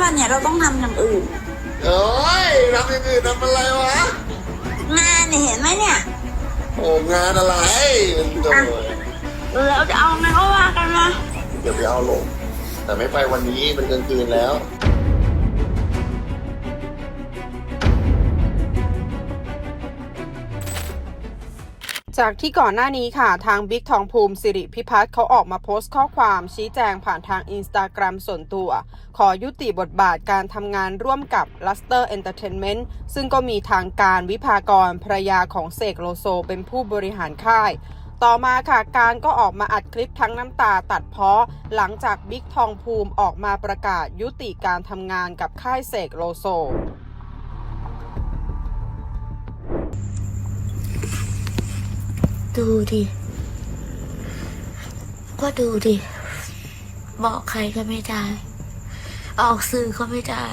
ป่ะเนี่ยเราต้องทำอย่างอื่นโอ้ยทำอย่างอื่นทำอะไรวะ งานเนี่ยเห็นไหมเนี่ยโอ้งานอะไรโดยเราจะเอาไงก็ว่ากันนะเดี๋ยวไปเอาลง แต่ไม่ไปวันนี้เป็นกลางคืนแล้ว จากที่ก่อนหน้านี้ค่ะ ทางบิ๊กทองภูมิสิริพิพัฒน์เขาออกมาโพสต์ข้อความชี้แจงผ่านทางอินสตาแกรมส่วนตัว ขอยุติบทบาทการทำงานร่วมกับ Luster Entertainment ซึ่งก็มีทางการวิภากรภรรยาของเสกโลโซเป็นผู้บริหารค่าย ต่อมาค่ะ การก็ออกมาอัดคลิปทั้งน้ำตาตัดเพ้อหลังจากบิ๊กทองภูมิออกมาประกาศยุติการทำงานกับค่ายเสกโลโซ ดูดิ ก็ดูดิ บอกใครก็ไม่ได้ ออกสื่อก็ไม่ได้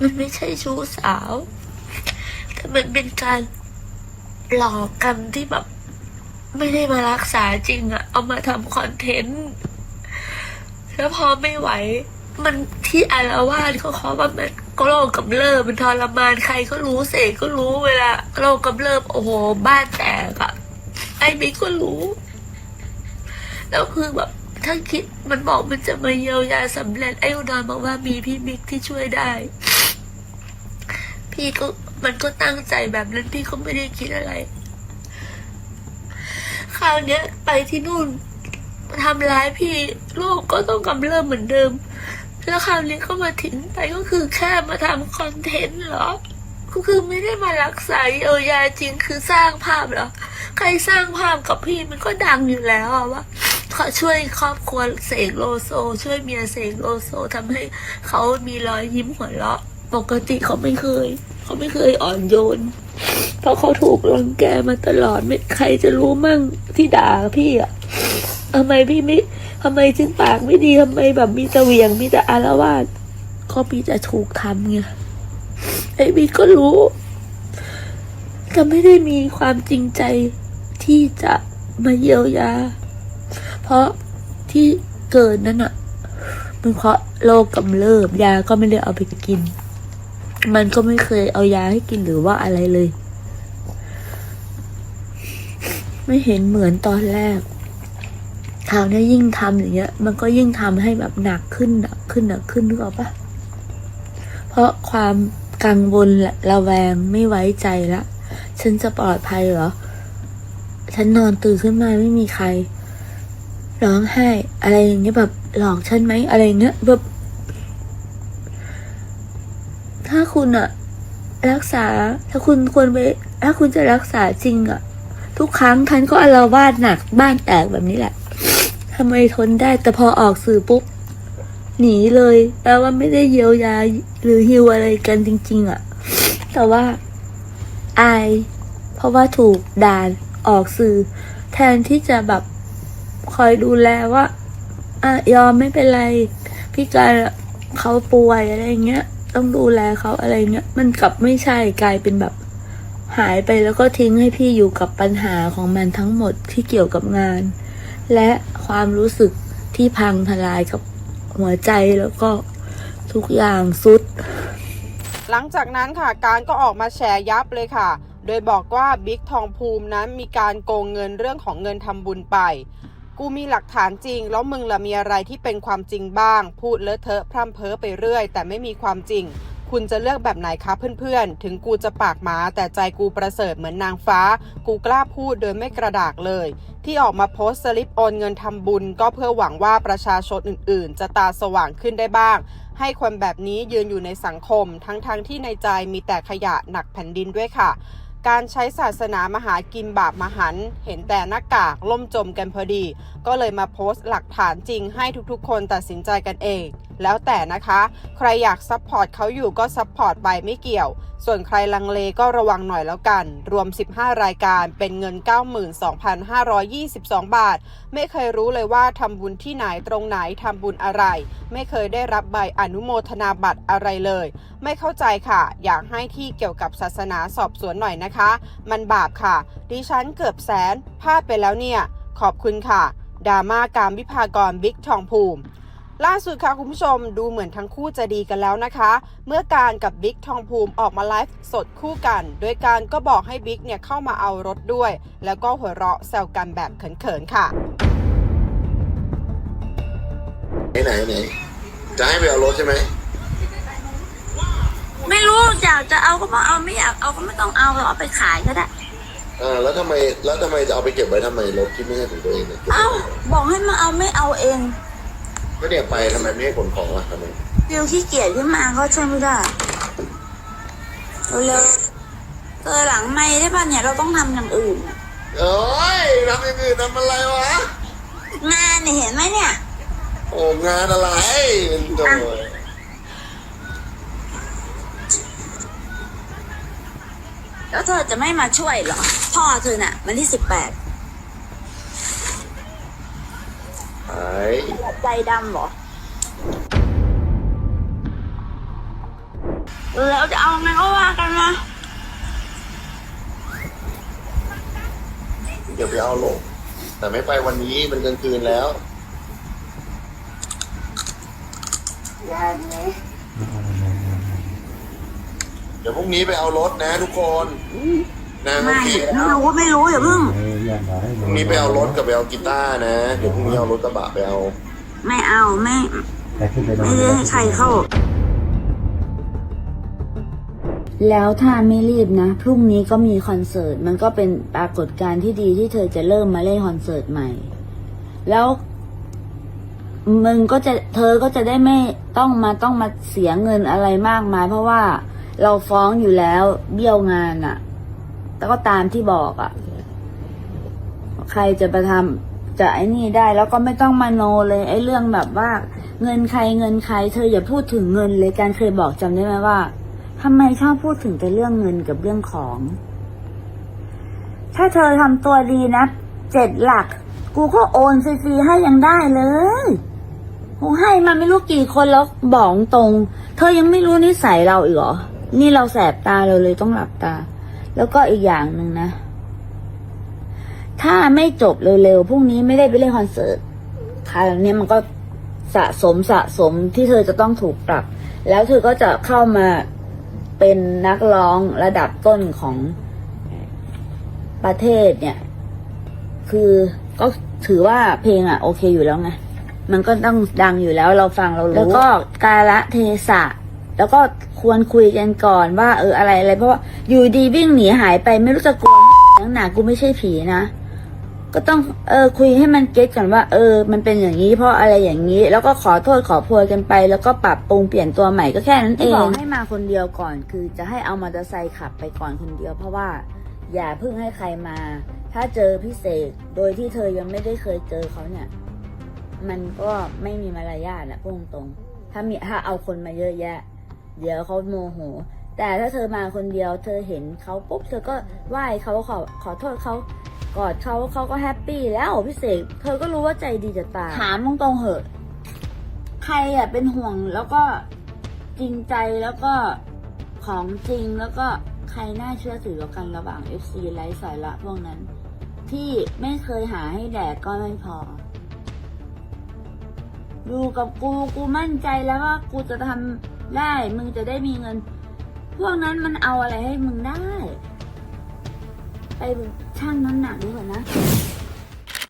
มันไม่ใช่ชู้สาว แต่มันเป็นการหลอกกันที่แบบ ไม่ได้มารักษาจริงอะเอามาทำคอนเทนต์ แล้วพอไม่ไหว มันที่อารวาสเขาเขาว่ามันก็โรคกำเริบมันทรมานใครก็รู้เสกก็รู้เวลาโรคกำเริบโอ้โห บ้านแตกอะ บิ๊กก็รู้ แล้วคือแบบถ้าคิดมันบอกมันจะมาเยียวยาสำเร็จไอ้อุดรบอกว่ามีพี่บิ๊กที่ช่วยได้ พี่ก็มันก็ตั้งใจแบบนั้นพี่ก็ไม่ได้คิดอะไร คราวเนี้ย ไปที่นู่นทำร้ายพี่โรคก็ต้องกำเริบเหมือนเดิม แล้วคราวนี้ก็มาทิ้งไปก็คือแค่มาทำคอนเทนต์เหรอ ก็คือไม่ได้มารักษาเยียวยาจริงคือสร้างภาพเหรอใครสร้างภาพกับพี่มันก็ดังอยู่แล้วอะว่าเขาช่วยครอบครัวเสกโลโซ ช่วยเมียเสกโลโซทำให้เขามีรอยยิ้มหัวเราะปกติเขาไม่เคย เขาไม่เคยอ่อนโยน เพราะเขาถูกรังแกมาตลอดไม่ใครจะรู้มั่งที่ด่าพี่อะทำไมพี่ไม่ทำไมจึงปากไม่ดีทำไมแบบมีแต่เวียงมีแต่อารวาสก็พี่จะถูกทำไง ไอบีก็รู้แต่ไม่ได้มีความจริงใจที่จะมาเยียวยา เพราะที่เกิดนั่นอะมันเพราะโรคกำเริบยาก็ไม่ได้เอาไปกิน มันก็ไม่เคยเอายาให้กินหรือว่าอะไรเลย ไม่เห็นเหมือนตอนแรกคราวนี้ยิ่งทำอย่างเงี้ย มันก็ยิ่งทำให้แบบหนักขึ้นหนักขึ้นหนักขึ้นนึกออกปะเพราะความ กังวลและระแวงไม่ไว้ใจละ ฉันจะปลอดภัยเหรอ ฉันนอนตื่นขึ้นมาไม่มีใคร ร้องไห้ อะไรอย่างเงี้ยแบบหลอกฉันไหมอะไรเงี้ยแบบ ถ้าคุณอะรักษา ถ้าคุณควรไป ถ้าคุณจะรักษาจริงอะทุกครั้งท่านก็อาละวาดหนักบ้านแตกแบบนี้แหละทำไมทนได้แต่พอออกสื่อปุ๊บ หนีเลยแปลว่าไม่ได้เยียวยาหรือฮิวอะไรกันจริง ๆอะแต่ว่าอาย เพราะว่าถูกด่านออกสื่อ แทนที่จะแบบคอยดูแลว่าอะยอมไม่เป็นไร พี่การเขาป่วยอะไรเงี้ย ต้องดูแลเขาอะไรเงี้ย มันกลับไม่ใช่กลายเป็นแบบหายไปแล้วก็ทิ้งให้พี่อยู่กับปัญหาของมันทั้งหมดที่เกี่ยวกับงาน และความรู้สึกที่พังทลายกับ หัวใจแล้วก็ทุกอย่างสุด หลังจากนั้นค่ะการก็ออกมาแชร์ยับเลยค่ะ โดยบอกว่าบิ๊กทองภูมินั้นมีการโกงเงินเรื่องของเงินทำบุญไป กูมีหลักฐานจริง แล้วมึงละมีอะไรที่เป็นความจริงบ้าง พูดเลอะเทอะพร่ำเพ้อไปเรื่อย แต่ไม่มีความจริง คุณจะเลือกแบบไหนคะเพื่อนๆ ถึงกูจะปากหมาแต่ใจกูประเสริฐเหมือนนางฟ้า กูกล้าพูดโดยไม่กระดากเลย ที่ออกมาโพสต์สลิปโอนเงินทำบุญ ก็เพื่อหวังว่าประชาชนอื่นๆ จะตาสว่างขึ้นได้บ้าง ให้คนแบบนี้ยืนอยู่ในสังคม ทั้งๆทที่ในใจมีแต่ขยะหนักแผ่นดินด้วยค่ะการใช้ศาสนามหากินบาปมหัน เห็นแต่หน้ากากล่มจมกันพอดี ก็เลยมาโพสต์หลักฐานจริงให้ทุกๆ คนตัดสินใจกันเอง แล้วแต่นะคะ ใครอยากซัพพอร์ตเขาอยู่ก็ซัพพอร์ตไปไม่เกี่ยว ส่วนใครลังเลก็ระวังหน่อยแล้วกัน รวม 15 รายการเป็นเงิน 92,522 บาท ไม่เคยรู้เลยว่าทำบุญที่ไหนตรงไหนทำบุญอะไร ไม่เคยได้รับใบอนุโมทนาบัตรอะไรเลย ไม่เข้าใจค่ะ อยากให้ที่เกี่ยวกับศาสนาสอบสวนหน่อยนะคะ มันบาปค่ะ ดิฉันเกือบแสนพลาดไปแล้วเนี่ย ขอบคุณค่ะดราม่าการวิพากรบิ๊กทองภูมิ ล่าสุดค่ะคุณผู้ชมดูเหมือนทั้งคู่จะดีกันแล้วนะคะ เมื่อการกับบิ๊กทองภูมิออกมาไลฟ์สดคู่กัน โดยการก็บอกให้บิ๊กเนี่ยเข้ามาเอารถด้วย แล้วก็หัวเราะแซวกันแบบเขินๆค่ะ ไหนไหนไหนจะให้ไปเอารถใช่ไหมไม่รู้อยากจะเอาก็มาเอาไม่อยากเอาก็ไม่ต้องเอาเราเอาไปขายก็ได้อ่าแล้วทำไมแล้วทำไมจะเอาไปเก็บไว้ทำไมรถที่ไม่ใช่ของตัวเองเนี่ยเก็บไว้เอ้าบอกให้มาเอาไม่เอาเอง ก็เนี่ยไปทำไมไม่ให้ขนของล่ะทำไมฟิวขี้เกียจขึ้นมาก็ช่วยไม่ได้เร็วๆเจอหลังไม่ได้ป่ะเนี่ยเราต้องทำอย่างอื่นโอ้ยทำอย่างอื่นทำอะไรวะ งานเนี่ยเห็นไหมเนี่ย โอ้งานอะไรโดยแล้วเธอจะไม่มาช่วยเหรอ พ่อเธอน่ะ วันที่สิบแปด ไอ้ใจดำเหรอ แล้วจะเอาไงก็ว่ากันนะเดี๋ยวไปเอารถแต่ไม่ไปวันนี้มันกลางคืนแล้วเดี๋ยวพรุ่งนี้ไปเอารถนะทุกคนนะโอไม่เคไม่รู้ไม่รู้อย่าเพิ่ง พรุ่งนี้ไปเอารถกับไปเอากีตาร์นะ เดี๋ยวพรุ่งนี้เอารถกระบะไปเอา ไม่เอาไม่ไม่ได้ให้ใครเข้า แล้วถ้าไม่รีบนะ พรุ่งนี้ก็มีคอนเสิร์ต มันก็เป็นปรากฏการณ์ที่ดีที่เธอจะเริ่มมาเล่นคอนเสิร์ตใหม่ แล้วมึงก็จะเธอก็จะได้ไม่ต้องมาต้องมาเสียเงินอะไรมากมาย เพราะว่าเราฟ้องอยู่แล้วเบี้ยวงานอะ่ะแต่ก็ตามที่บอกอะ่ะ ใครจะไปทำจะไอ้นี่ได้แล้วก็ไม่ต้องมาโนเลย ไอ้เรื่องแบบว่า เงินใครเงินใคร เธออย่าพูดถึงเงินเลยการเคยบอกจำได้ไหมว่าทำไมชอบพูดถึงแต่เรื่องเงินกับเรื่องของ ถ้าเธอทำตัวดีนะเจ็ดหลัก กูก็โอนฟรีๆให้ยังได้เลยกูให้มาไม่รู้กี่คนแล้วบอกตรง เธอยังไม่รู้นิสัยเราอีกเหรอนี่เราแสบตาเราเลยต้องหลับตา แล้วก็อีกอย่างหนึ่งนะ ถ้าไม่จบเร็วๆพรุ่งนี้ไม่ได้ไปเล่นคอนเสิร์ตคราวนี้มันก็สะสมสะสมที่เธอจะต้องถูกปรับ แล้วเธอก็จะเข้ามาเป็นนักร้องระดับต้นของประเทศเนี่ย คือก็ถือว่าเพลงอะโอเคอยู่แล้วไงมันก็ต้องดังอยู่แล้วเราฟังเรารู้แล้วก็กาละเทศะ แล้วก็ควรคุยกันก่อนว่า เอออะไรอะไรเพราะว่าอยู่ดีวิ่งหนีหายไปไม่รู้จะกลัวนักหนากูไม่ใช่ผีนะ ก็ต้องเออคุยให้มันเก็ตก่อนว่า เออ มันเป็นอย่างนี้เพราะอะไรอย่างนี้ แล้วก็ขอโทษขอโพยกันไป แล้วก็ปรับปรุงเปลี่ยนตัวใหม่ก็แค่นั้นเองบอกให้มาคนเดียวก่อน คือจะให้เอามอเตอร์ไซค์ขับไปก่อนคนเดียว เพราะว่าอย่าเพิ่งให้ใครมา ถ้าเจอพิเศษโดยที่เธอยังไม่ได้เคยเจอเขาเนี่ย มันก็ไม่มีมารยาทอะพูดตรงๆถ้ามีถ้าเอาคนมาเยอะแยะ เดี๋ยวเขาโมโหแต่ถ้าเธอมาคนเดียว เธอเห็นเขาปุ๊บเธอก็ไหว้เขาขอขอโทษเขา กอดเขาเขาก็แฮปปี้แล้วพี่เสกเธอก็รู้ว่าใจดีจะตายถามตรงๆเหอะ ใครอะเป็นห่วงแล้วก็จริงใจแล้วก็ของจริงแล้วก็ใครน่าเชื่อถือกันระหว่าง FC ไร้สาระพวกนั้น ที่ไม่เคยหาให้แดกก็ไม่พอ อยู่กับกูกูมั่นใจแล้วว่ากูจะทำได้ มึงจะได้มีเงิน พวกนั้นมันเอาอะไรให้มึงได้ ไป ชั่งน้ำหนักดีกว่านะ